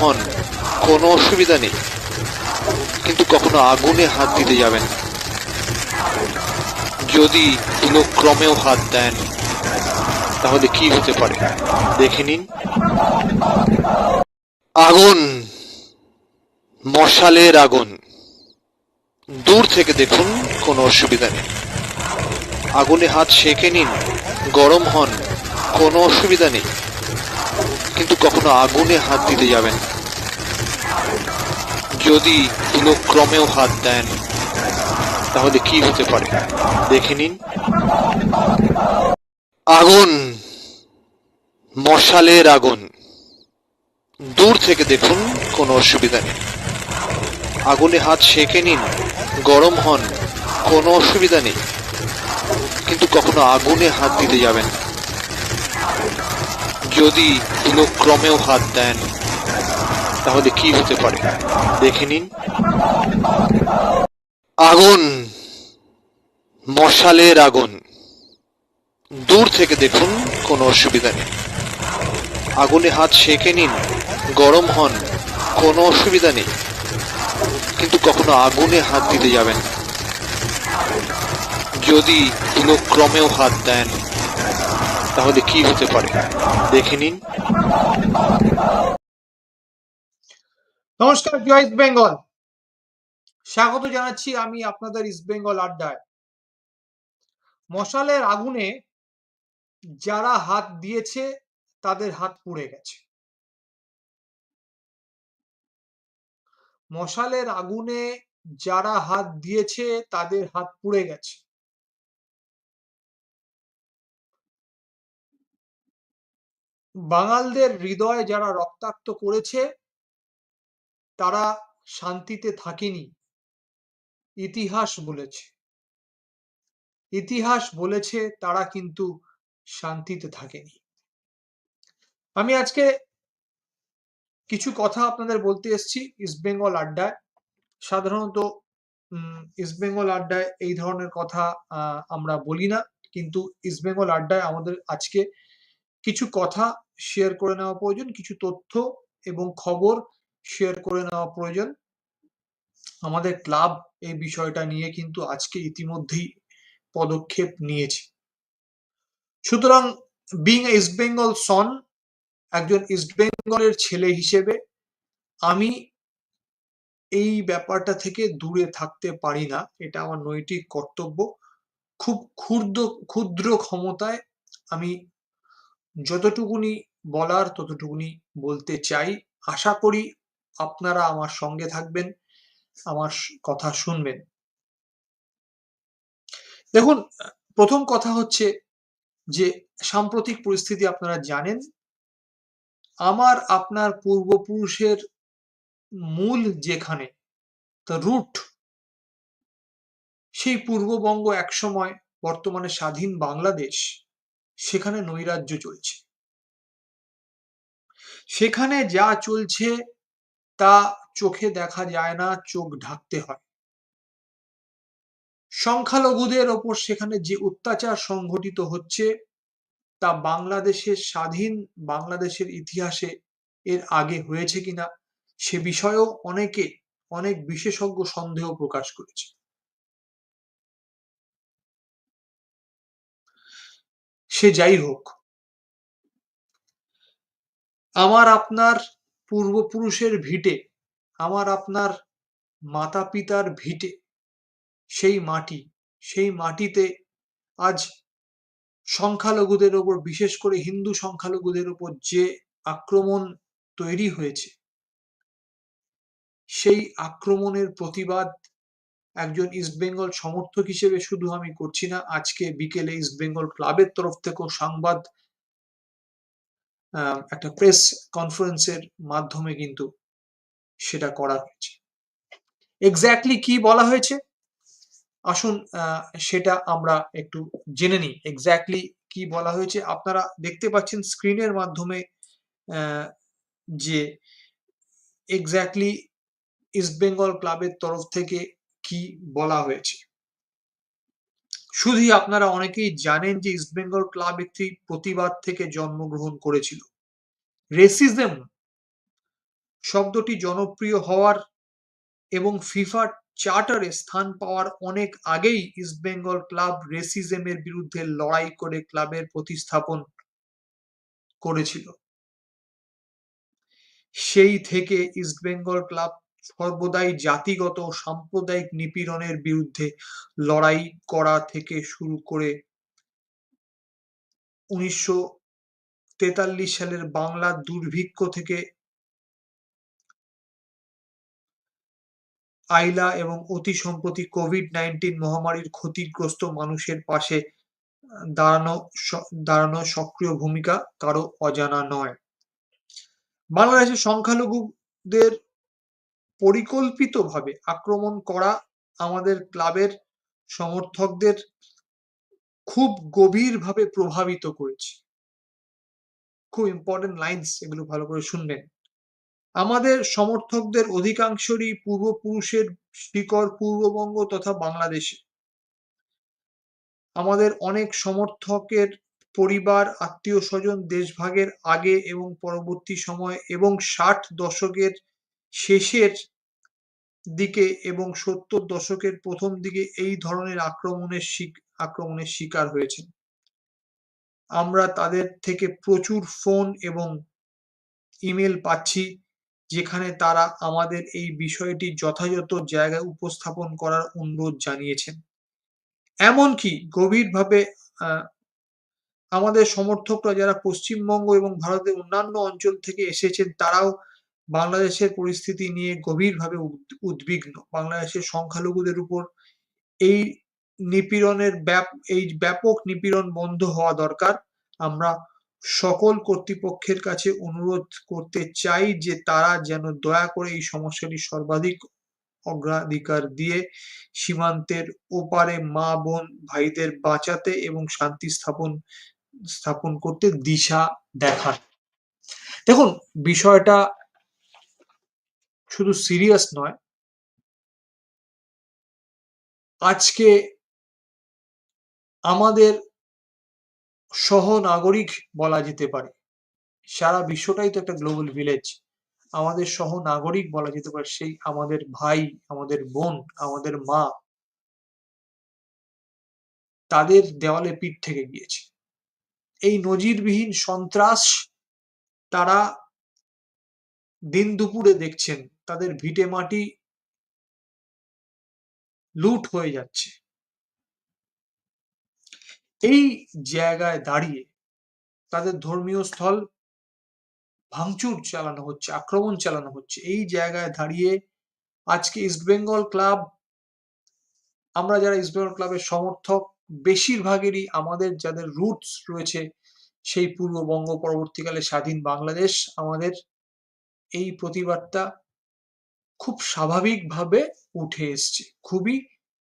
হন কোনো অসুবিধা নেই। কিন্তু কখনো আগুনে হাত দিতে যাবেন। যদি ক্রমেও হাত দেন, তাহলে কি হতে পারে? দেখে নিন। আগুন, মশালের আগুন। দূর থেকে দেখুন, কোনো অসুবিধা নেই। আগুনে হাত সেঁকে নিন, গরম হন, কোনো অসুবিধা নেই। কিন্তু কখনো আগুনে হাত দিতে যাবেন। যদি ক্রমেও হাত দেন, তাহলে কি হতে পারে? দেখে নিন। আগুন, মশালের আগুন। দূর থেকে দেখুন, কোনো অসুবিধা নেই। আগুনে হাত সেঁকে নিন, গরম হন, কোনো অসুবিধা নেই। কিন্তু কখনো আগুনে হাত দিতে যাবেন। যদি কোনো ক্রমেও হাত দেন, তাহলে কি হতে পারে? দেখে নিন। আগুন, মশালের আগুন। দূর থেকে দেখুন, কোনো অসুবিধা নেই। আগুনে হাত সেঁকে নিন, গরম হন, কোনো অসুবিধা নেই। কিন্তু কখনো আগুনে হাত দিতে যাবেন যদি কোনো ক্রমেও হাত দেন তাহলে কি হতে পারে? দেখে নিন। নমস্কার, জয় ইস্ট বেঙ্গল। স্বাগত জানাচ্ছি আমি আপনাদের ইস্ট বেঙ্গল আড্ডায়। মশালের আগুনে যারা হাত দিয়েছে, তাদের হাত পুড়ে গেছে। মশালের আগুনে যারা হাত দিয়েছে, তাদের হাত পুড়ে গেছে। বাঙালদের হৃদয় যারা রক্তাক্ত করেছে তারা শান্তিতে থাকেনি। ইতিহাস বলেছে। ইতিহাস বলেছে তারা কিন্তু শান্তিতে থাকেনি। আমি আজকে কিছু কথা আপনাদের বলতে এসেছি ইস্ট বেঙ্গল আড্ডায়। সাধারণত উম, ইস্ট বেঙ্গল আড্ডায় এই ধরনের কথা আমরা বলি না। কিন্তু ইস্ট বেঙ্গল আড্ডায় আমাদের আজকে কিছু কথা শেয়ার করে নেওয়া প্রয়োজন, কিছু তথ্য এবং খবর শেয়ার করে নেওয়া প্রয়োজন। আমাদের ক্লাব এই বিষয়টা নিয়ে কিন্তু আজকে ইতিমধ্যেই পদক্ষেপ নিয়েছে। সুতরাং বিং ইস্ট বেঙ্গল সন একজন ইস্ট বেঙ্গলের ছেলে হিসেবে আমি এই ব্যাপারটা থেকে দূরে থাকতে পারি না, এটা আমার নৈতিক কর্তব্য। খুব ক্ষুদ্র ক্ষুদ্র ক্ষমতায় আমি যতটুকুনি বলার, ততটুকুনি বলতে চাই। আশা করি আপনারা আমার সঙ্গে থাকবেন, আমার কথা শুনবেন। দেখুন, প্রথম কথা হচ্ছে যে, সাম্প্রতিক পরিস্থিতি আপনারা জানেন। আমার, আপনার পূর্বপুরুষের মূল যেখানে রুট সেই পূর্ববঙ্গ একসময় বর্তমানে স্বাধীন বাংলাদেশ। সেখানে নৈরাজ্য চলছে। সেখানে যা চলছে তা চোখে দেখা যায় না, চোখ ঢাকতে হয়। সংখ্যালঘুদের ওপর সেখানে যে অত্যাচার সংঘটিত হচ্ছে, তা বাংলাদেশের স্বাধীন বাংলাদেশের ইতিহাসে এর আগে হয়েছে কিনা, সে বিষয়েও অনেকে অনেক বিশেষজ্ঞ সন্দেহ প্রকাশ করেছে। সে যাই হোক। আমার আপনার পূর্বপুরুষের ভিটে, আমার আপনার মাতা পিতার ভিটে, সেই মাটি, সেই মাটিতে আজ সংখ্যালঘুদের ওপর, বিশেষ করে হিন্দু সংখ্যালঘুদের ওপর যে আক্রমণ তৈরি হয়েছে, সেই আক্রমণের প্রতিবাদ একজন ইস্টবেঙ্গল সমর্থক হিসেবে শুধু আমি করছি না, আজকে বিকেলে ইস্টবেঙ্গল ক্লাবের তরফ থেকেও সংবাদ একটা প্রেস কনফারেন্সের মাধ্যমে কিন্তু সেটা করা হয়েছে। এক্স্যাক্টলি কি বলা হয়েছে? আসুন সেটা আমরা একটু জেনে নিই। এক্স্যাক্টলি কি বলা হয়েছে? আপনারা দেখতে পাচ্ছেন স্ক্রিনের মাধ্যমে যে এক্স্যাক্টলি ইস্টবেঙ্গল ক্লাবের তরফ থেকে কি বলা হয়েছে? শুধুই আপনারা অনেকেই জানেন যে ইস্টবেঙ্গল ক্লাব একটি প্রতিবাদ থেকে জন্মগ্রহণ করেছিল। রেসিজম শব্দটি জনপ্রিয় হওয়ার এবং ফিফার চার্টারে স্থান পাওয়ার অনেক আগেই ইস্টবেঙ্গল ক্লাব রেসিজমের বিরুদ্ধে লড়াই করে ক্লাবের প্রতিস্থাপন করেছিল। সেই থেকে ইস্টবেঙ্গল ক্লাব সর্বদাই জাতিগত, সাম্প্রদায়িক নিপীড়নের বিরুদ্ধে লড়াই করা থেকে শুরু করে উনিশশো তেতাল্লিশ সালের বাংলার দুর্ভিক্ষ থেকে আইলা এবং অতি সম্প্রতি কোভিড নাইন্টিন মহামারীর ক্ষতিগ্রস্ত মানুষের পাশে দাঁড়ানো দাঁড়ানো সক্রিয় ভূমিকা কারও অজানা নয়। বাংলাদেশের সংখ্যালঘুদের পরিকল্পিতভাবে আক্রমণ করা আমাদের ক্লাবের সমর্থকদের খুব গভীরভাবে প্রভাবিত করেছে। খুব ইম্পর্টেন্ট লাইন্স এগুলো ভালো করে শুনবেন। আমাদের সমর্থকদের অধিকাংশরই পূর্বপুরুষের শিকড় পূর্ববঙ্গ তথা বাংলাদেশে। আমাদের অনেক সমর্থকের পরিবার, আত্মীয় স্বজন দেশভাগের আগে এবং পরবর্তী সময় এবং ষাট দশকের শেষের দিকে এবং সত্তর দশকের প্রথম দিকে এই ধরনের আক্রমণের আক্রমণের শিকার হয়েছেন। আমরা তাদের থেকে প্রচুর ফোন এবং ইমেল পাচ্ছি, যেখানে তারা আমাদের এই বিষয়টি যথাযথ জায়গায় উপস্থাপন করার অনুরোধ জানিয়েছেন। এমনকি গভীরভাবে আমাদের সমর্থকরা যারা পশ্চিমবঙ্গ এবং ভারতের অন্যান্য অঞ্চল থেকে এসেছেন, তারাও বাংলাদেশের পরিস্থিতি নিয়ে গভীরভাবে উদ- উদ্বিগ্ন। বাংলাদেশের সংখ্যালঘুদের উপর এই নিপীড়নের এই ব্যাপক নিপীড়ন বন্ধ হওয়া দরকার। আমরা সকল কর্তৃপক্ষের কাছে অনুরোধ করতে চাই যে তারা যেন দয়া করে এই সমস্যাটি সর্বাধিক অগ্রাধিকার দিয়ে সীমান্তের ওপারে মা, বোন, ভাইদের বাঁচাতে এবং শান্তি স্থাপন স্থাপন করতে দিশা দেখান। দেখুন, বিষয়টা শুধু সিরিয়াস নয়। আজকে আমাদের সহ নাগরিক বলা যেতে পারে। সারা বিশ্বটাই তো একটা গ্লোবাল ভিলেজ আমাদের সহ নাগরিক বলা যেতে পারে সেই আমাদের ভাই, আমাদের বোন, আমাদের মা। তাদের দেওয়ালে পিঠ থেকে গিয়েছে। এই নজিরবিহীন সন্ত্রাস তারা দিন দুপুরে দেখছেন তাদের ভিটে মাটি লুট হয়ে যাচ্ছে। এই জায়গায় দাঁড়িয়ে তাদের ধর্মীয় স্থল ভাঙচুর চালানো হচ্ছে, আক্রমণ চালানো হচ্ছে। এই জায়গায় দাঁড়িয়ে আজকে ইস্টবেঙ্গল ক্লাব আমরা যারা ইস্টবেঙ্গল ক্লাবের সমর্থক, বেশিরভাগেরই আমাদের যাদের রুটস রয়েছে, সেই পূর্ববঙ্গ পরবর্তীকালে স্বাধীন বাংলাদেশ, আমাদের এই প্রতিবাদটা খুব স্বাভাবিকভাবে উঠে এসছে, খুবই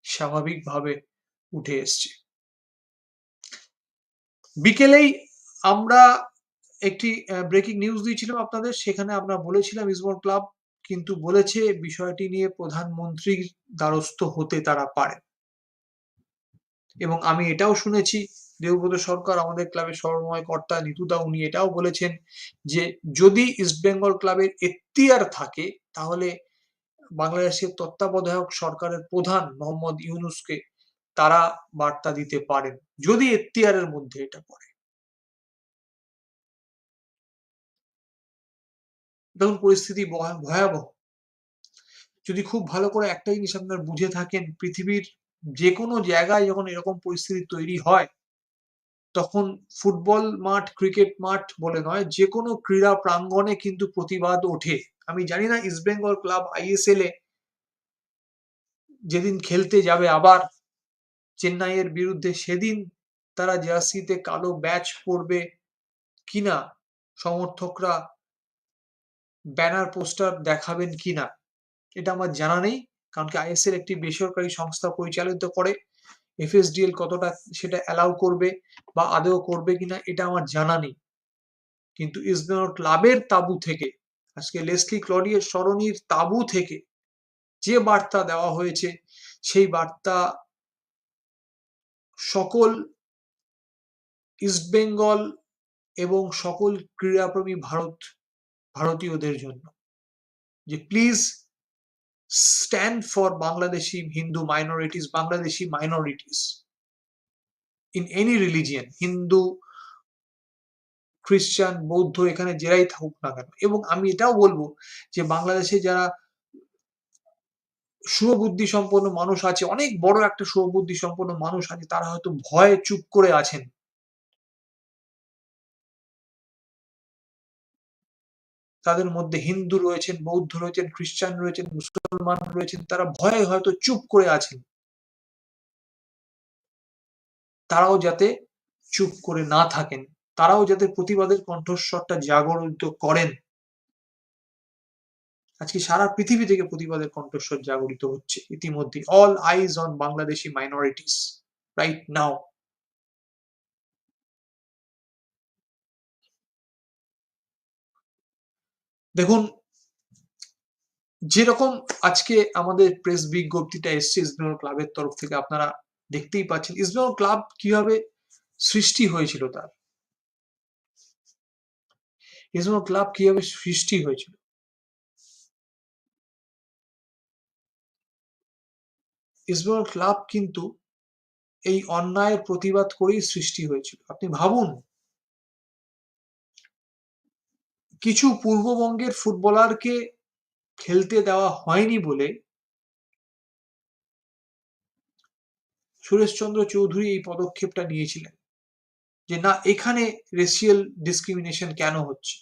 স্বাভাবিকভাবে উঠে এসছে। বিকেলেই আমরা একটি ব্রেকিং নিউজ দিয়েছিলাম আপনাদের, সেখানে আমরা বলেছিলাম ইসবল ক্লাব কিন্তু বলেছে বিষয়টি নিয়ে প্রধানমন্ত্রীর দ্বারস্থ হতে তারা পারে এবং আমি এটাও শুনেছি দেবব্রত সরকার আমাদের ক্লাবের সর্বময় কর্তা নিতুদা উনি এটাও বলেছেন যে, যদি ইস্টবেঙ্গল ক্লাবের এখতিয়ার থাকে, তাহলে বাংলাদেশের তত্ত্বাবধায়ক সরকারের প্রধান মোহাম্মদ ইউনুসকে তারা বার্তা দিতে পারেন, যদি এখতিয়ারের মধ্যে এটা পড়ে। দেখুন, পরিস্থিতি ভয়া- ভয়াবহ। যদি খুব ভালো করে একটা জিনিস আপনার বুঝে থাকেন, পৃথিবীর যে কোনো জায়গায় যখন এরকম পরিস্থিতি তৈরি হয় তখন ফুটবল মাঠ, ক্রিকেট মাঠ বলে নয় যে কোনো ক্রীড়া প্রাঙ্গণে কিন্তু প্রতিবাদ ওঠে। আমি জানি না ইস্টবেঙ্গল ক্লাব আইএসএল এ যেদিন খেলতে যাবে আবার, চেন্নাইয়ের বিরুদ্ধে সেদিন তারা জার্সিতে কালো ব্যাচ পরবে কিনা, সমর্থকরা ব্যানার, পোস্টার দেখাবেন কিনা, এটা আমার জানা নেই, কারণ কি আইএসএল একটি বেসরকারি সংস্থা পরিচালিত করে। এফএসডিএল কতটা সেটা অ্যালাউ করবে বা আদৌ করবে কিনা এটা আমার জানা নেই। কিন্তু ইসবেঙ্গল ক্লাবের তাবু থেকে, আজকে লেসলি ক্লডিয়ের সরণির তাবু থেকে যে বার্তা দেওয়া হয়েছে, সেই বার্তা সকল ইস্টবেঙ্গল এবং সকল ক্রীড়াপ্রেমী ভারত, ভারতীয়দের জন্য। যে please stand for Bangladeshi Hindu minorities Bangladeshi minorities in any religion Hindu খ্রিস্টান বৌদ্ধ এখানে যেরাই থাকুক না কেন। এবং আমি এটাও বলব যে বাংলাদেশে যারা শুভবুদ্ধি সম্পন্ন মানুষ আছে, অনেক বড় একটা শুভবুদ্ধি সম্পন্ন মানুষ আছে, তারা হয়তো ভয়ে চুপ করে আছেন। তাদের মধ্যে হিন্দু রয়েছেন, বৌদ্ধ রয়েছেন, খ্রিস্টান রয়েছেন, মুসলমান রয়েছেন, তারা ভয়ে হয়তো চুপ করে আছেন। তারাও যাতে চুপ করে না থাকেন, তারাও যাতে প্রতিবাদের কণ্ঠস্বরটা জাগরিত করেন। আজকে সারা পৃথিবী থেকে প্রতিবাদের কণ্ঠস্বর জাগরিত হচ্ছে। ইতিমধ্যে all eyes on Bangladeshi minorities right now দেখুন, যেরকম আজকে আমাদের প্রেস বিজ্ঞপ্তিটা এসছে ইসবেঙ্গল ক্লাবের তরফ থেকে, আপনারা দেখতেই পাচ্ছেন। ইসবেঙ্গল ক্লাব কীভাবে সৃষ্টি হয়েছিল তার? ইসবেঙ্গল ক্লাব কীভাবে সৃষ্টি হয়েছিল? ইসবেঙ্গল ক্লাব কিন্তু এই অন্যায়ের প্রতিবাদ করেই সৃষ্টি হয়েছিল। আপনি ভাবুন কিছু পূর্ববঙ্গের ফুটবলারকে খেলতে দেওয়া হয়নি বলে সুরেশচন্দ্র চৌধুরী এই পদক্ষেপটা নিয়েছিলেন যে, না, এখানে রেশিয়াল ডিসক্রিমিনেশন কেন হচ্ছে?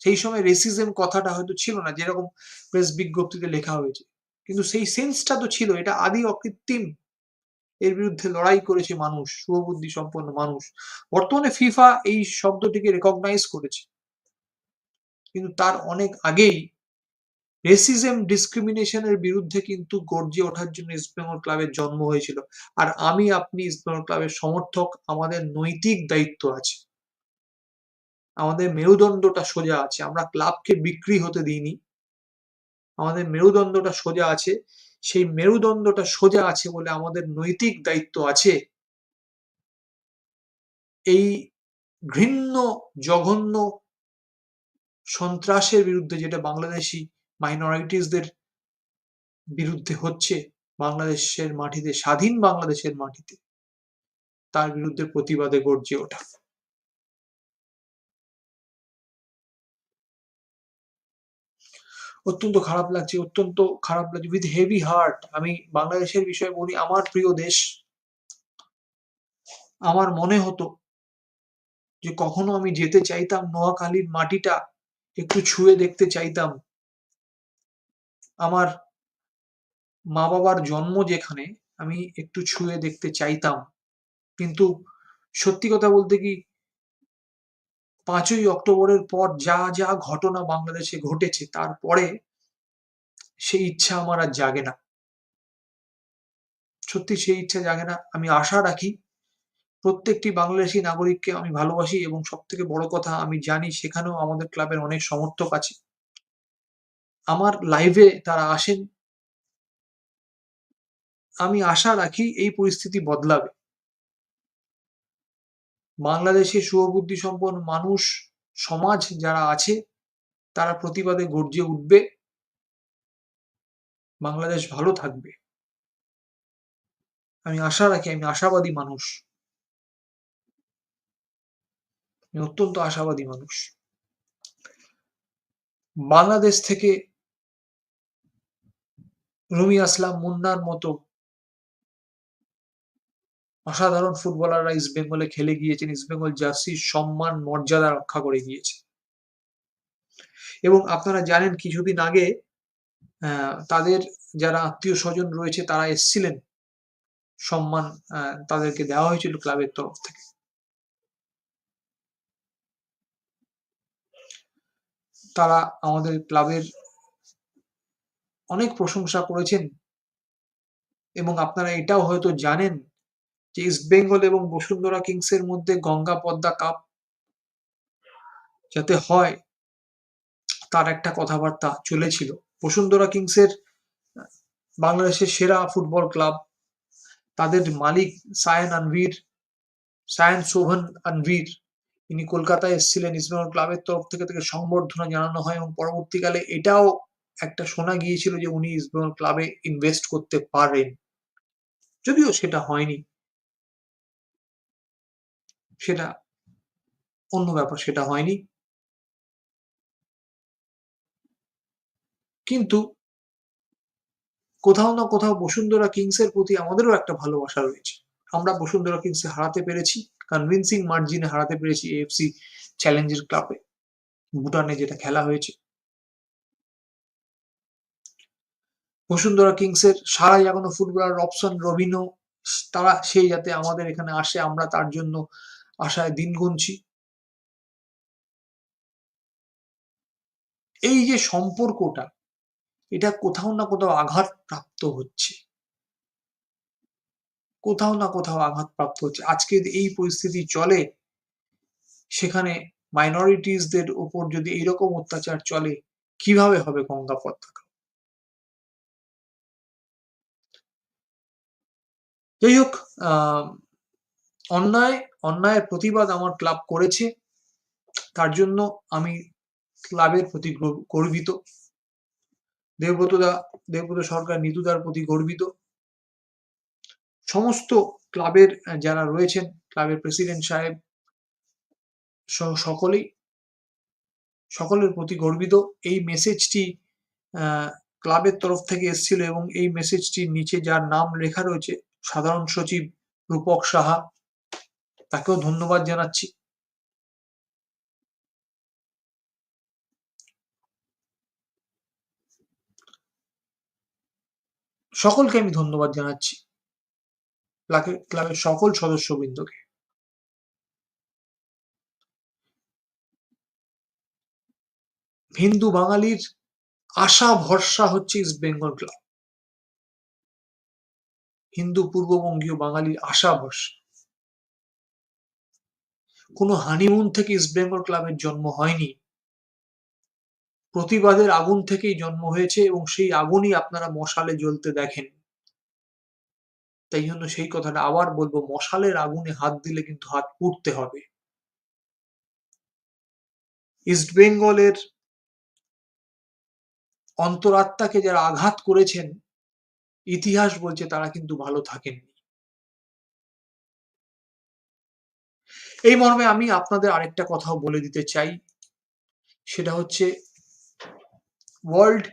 সেই সময় রেসিজম কথাটা হয়তো ছিল না, যেরকম প্রেস বিজ্ঞপ্তিতে লেখা হয়েছে। কিন্তু সেই সেন্সটা তো ছিল, এটা আদি অকৃত্রিম। এর বিরুদ্ধে লড়াই করেছে মানুষ শুভবুদ্ধি সম্পন্ন মানুষ। বর্তমানে ফিফা এই শব্দটিকে রেকগনাইজ করেছে। কিন্তু তার অনেক আগেই রেসিজম ডিসক্রিমিনেশনের বিরুদ্ধে কিন্তু গর্জে ওঠার জন্য ইস্টবেঙ্গল ক্লাবের জন্ম হয়েছিল। আর আমি, আপনি ইস্টবেঙ্গল ক্লাবের সমর্থক, আমাদের নৈতিক দায়িত্ব আছে। আমাদের মেরুদণ্ডটা সোজা আছে। আমরা ক্লাবকে বিক্রি হতে দিইনি। আমাদের মেরুদণ্ডটা সোজা আছে। সেই মেরুদণ্ডটা সোজা আছে বলে আমাদের নৈতিক দায়িত্ব আছে। এই ঘৃণ্য, জঘন্য সন্ত্রাসের বিরুদ্ধে যেটা বাংলাদেশি মাইনরিটিসদের বিরুদ্ধে হচ্ছে, বাংলাদেশের মাটিতে, স্বাধীন বাংলাদেশের মাটিতে, তার বিরুদ্ধে প্রতিবাদে গর্জে ওঠা। অত্যন্ত খারাপ লাগছে, অত্যন্ত খারাপ লাগছে উইথ হেভি হার্ট আমি বাংলাদেশের বিষয়ে বলি, আমার প্রিয় দেশ, আমার মনে হতো যে কখনো আমি যেতে চাইতাম নোয়াখালীর মাটিটা একটু ছুঁয়ে দেখতে চাইতাম। আমার মা বাবার জন্ম যেখানে, আমি একটু ছুঁয়ে দেখতে চাইতাম। কিন্তু সত্যি কথা বলতে কি, পাঁচই অক্টোবরের পর যা যা ঘটনা বাংলাদেশে ঘটেছে, তারপরে সেই ইচ্ছা আমার আর জাগে না। সত্যি সেই ইচ্ছা জাগে না। আমি আশা রাখি প্রত্যেকটি বাংলাদেশি নাগরিককে আমি ভালোবাসি এবং সব থেকে বড় কথা আমি জানি সেখানেও আমাদের ক্লাবের অনেক সমর্থক আছে। আমার লাইভে তারা আসেন। আমি আশা রাখি এই পরিস্থিতি বদলাবে। বাংলাদেশে শুভবুদ্ধি সম্পন্ন মানুষ, সমাজ যারা আছে, তারা প্রতিবাদে গর্জে উঠবে। বাংলাদেশ ভালো থাকবে। আমি আশা রাখি, আমি আশাবাদী মানুষ। আমি অত্যন্ত আশাবাদী মানুষ। বাংলাদেশ থেকে রুমি আসলাম মুন্নার মতো অসাধারণ ফুটবলাররা ইস্ট বেঙ্গলে খেলে গিয়েছেন। ইস্ট বেঙ্গল জার্সির সম্মান, মর্যাদা রক্ষা করে গিয়েছে। এবং আপনারা জানেন, কিছুদিন আগে তাদের যারা আত্মীয় স্বজন রয়েছে, তারা এসছিলেন। সম্মান তাদেরকে দেওয়া হয়েছিল ক্লাবের তরফ থেকে। তারা আমাদের ক্লাবের অনেক প্রশংসা করেছেন এবং আপনারা এটাও হয়তো জানেন যে ইস্ট বেঙ্গল এবং বসুন্ধরা কিংসের মধ্যে গঙ্গা পদ্মা কাপ যাতে হয়, তার একটা কথাবার্তা চলেছিল। বসুন্ধরা কিংসের, বাংলাদেশের সেরা ফুটবল ক্লাব, তাদের মালিক সায়ন আনভীর, সায়ন শোভন আনভীর ইনি কলকাতায় এসেছিলেন ইসবেঙ্গল ক্লাবের তরফ থেকে থেকে সংবর্ধনা জানানো হয় এবং পরবর্তীকালে এটাও একটা শোনা গিয়েছিল যে উনি ইস্টবেঙ্গল ক্লাবে ইনভেস্ট করতে পারেন। যদিও সেটা হয়নি। সেটা অন্য ব্যাপার, সেটা হয়নি। কিন্তু কোথাও না কোথাও বসুন্ধরা কিংসের প্রতি আমাদেরও একটা ভালোবাসা রয়েছে। আমরা বসুন্ধরা কিংসে হারাতে পেরেছি। কনভিনসিং মার্জিনে হারাতে পেরেছি এএফসি চ্যালেঞ্জের ক্লাবে ভুটানে যেটা খেলা হয়েছে। বসুন্ধরা কিংসের সারা জাগানো ফুটবলার রবসন, রবিনো, তারা সেই যাতে আমাদের এখানে আসে, আমরা তার জন্য আশায় দিন গুনছি। এই যে সম্পর্কটা, এটা কোথাও না কোথাও আঘাত প্রাপ্ত হচ্ছে। কোথাও না কোথাও আঘাত প্রাপ্ত হচ্ছে। আজকে যদি এই পরিস্থিতি চলে, সেখানে মাইনরিটিসদের উপর যদি এইরকম অত্যাচার চলে, কীভাবে হবে গঙ্গা পতাকা যাই হোক অন্যায়, অন্যায়ের প্রতিবাদ আমার ক্লাব করেছে। তার জন্য আমি ক্লাবের প্রতি গর- গর্বিত। দেবব্রতদা দেবব্রত সরকার নিতুদার প্রতি গর্বিত। সমস্ত ক্লাবের যারা রয়েছেন, ক্লাবের প্রেসিডেন্ট সাহেব, সহ, সকলেই, সকলের প্রতি গর্বিত। এই মেসেজটি ক্লাবের তরফ থেকে এসেছিল এবং এই মেসেজটির নিচে যার নাম লেখা রয়েছে, সাধারণ সচিব রূপক সাহা, তাকেও ধন্যবাদ জানাচ্ছি। সকলকে আমি ধন্যবাদ জানাচ্ছি। ক্লাবের সকল সদস্যবৃন্দকে। হিন্দু বাঙালির আশা, ভরসা হচ্ছে ইস্ট বেঙ্গল ক্লাব হিন্দু, পূর্ববঙ্গীয় বাঙালির আশা, ভরসা। কোনো হানিমুন থেকে ইস্ট বেঙ্গল ক্লাবের জন্ম হয়নি। প্রতিবাদের আগুন থেকেই জন্ম হয়েছে এবং সেই আগুনই আপনারা মশালে জ্বলতে দেখেন। তাই জন্য সেই কথাটা আবার বলব, মশালের আগুনে হাত দিলে কিন্তু হাত পুড়তে হবে। ইস্ট বেঙ্গলের অন্তরাত্মাকে যারা আঘাত করেছেন, ইতিহাস বলছে তারা কিন্তু ভালো থাকেননি। এই মর্মে আমি আপনাদের আরেকটা কথাও বলে দিতে চাই। সেটা হচ্ছে ওয়ার্ল্ড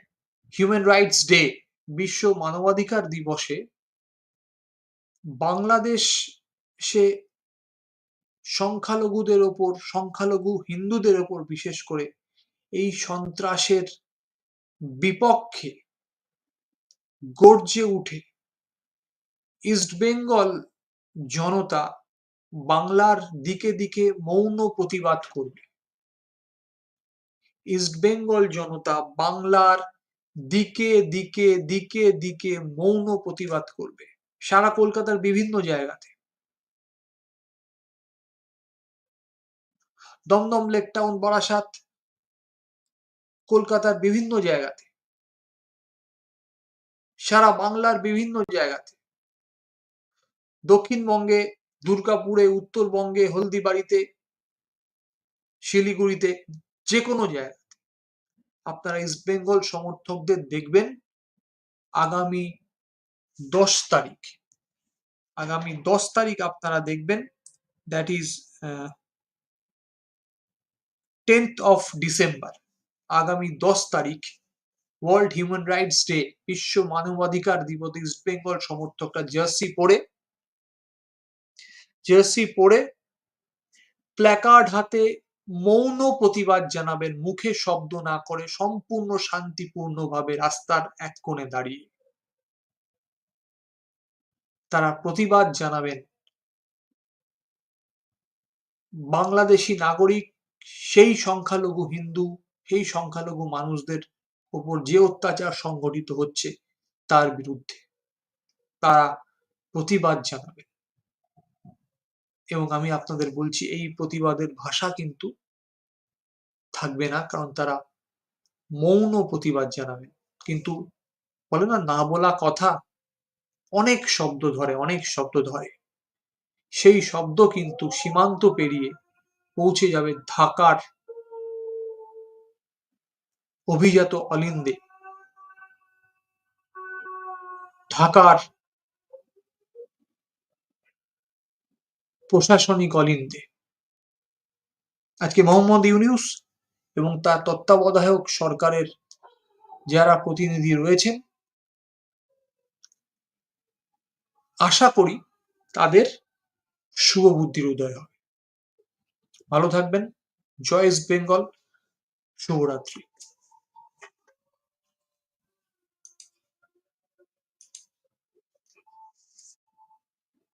হিউম্যান রাইটস ডে বিশ্ব মানবাধিকার দিবসে বাংলাদেশ সে সংখ্যালঘুদের ওপর, সংখ্যালঘু হিন্দুদের ওপর বিশেষ করে এই সন্ত্রাসের বিপক্ষে গর্জে উঠে ইস্টবেঙ্গল জনতা বাংলার দিকে দিকে মৌন প্রতিবাদ করবে। ইস্টবেঙ্গল জনতা বাংলার দিকে দিকে দিকে দিকে মৌন প্রতিবাদ করবে। সারা কলকাতার বিভিন্ন জায়গাতে। দমদম লেক টাউন বারাসাত কলকাতার বিভিন্ন জায়গাতে। সারা বাংলার বিভিন্ন জায়গাতে। দক্ষিণবঙ্গে, দুর্গাপুরে, উত্তরবঙ্গে, হলদিবাড়িতে, শিলিগুড়িতে যে কোনো জায়গাতে। আপনারা ইস্ট বেঙ্গল সমর্থকদের দেখবেন। আগামী দশ তারিখ। আগামী দশ তারিখ আপনারা দেখবেন that is tenth of December আগামী দশ তারিখ ওয়ার্ল্ড হিউম্যান রাইটস ডে বিশ্ব মানবাধিকার দিবস ইস্ট বেঙ্গল সমর্থকরা জার্সি পরে জার্সি পরে প্ল্যাকার্ড হাতে মৌন প্রতিবাদ জানাবেন, মুখে শব্দ না করে, সম্পূর্ণ শান্তিপূর্ণভাবে রাস্তার এক কোণে দাঁড়িয়ে। তারা প্রতিবাদ জানাবেন। বাংলাদেশি নাগরিক, সেই সংখ্যালঘু হিন্দু, সেই সংখ্যালঘু মানুষদের উপর যে অত্যাচার সংঘটিত হচ্ছে, তার বিরুদ্ধে তারা প্রতিবাদ জানাবে এবং আমি আপনাদের বলছি, এই প্রতিবাদের ভাষা কিন্তু থাকবে না, কারণ তারা মৌন প্রতিবাদ জানাবেন। কিন্তু বলে না না বলা কথা অনেক শব্দ ধরে, অনেক শব্দ ধরে। সেই শব্দ কিন্তু সীমান্ত পেরিয়ে পৌঁছে যাবে ঢাকার অভিজাত অলিন্দে। ঢাকার প্রশাসনিক অলিন্দে। আজকে মোহাম্মদ ইউনিউস এবং তার তত্ত্বাবধায়ক সরকারের যারা প্রতিনিধি রয়েছেন আশা করি তাদের শুভ বুদ্ধির উদয় হবে। ভালো থাকবেন। জয় ইস্ট বেঙ্গল। শুভরাত্রি।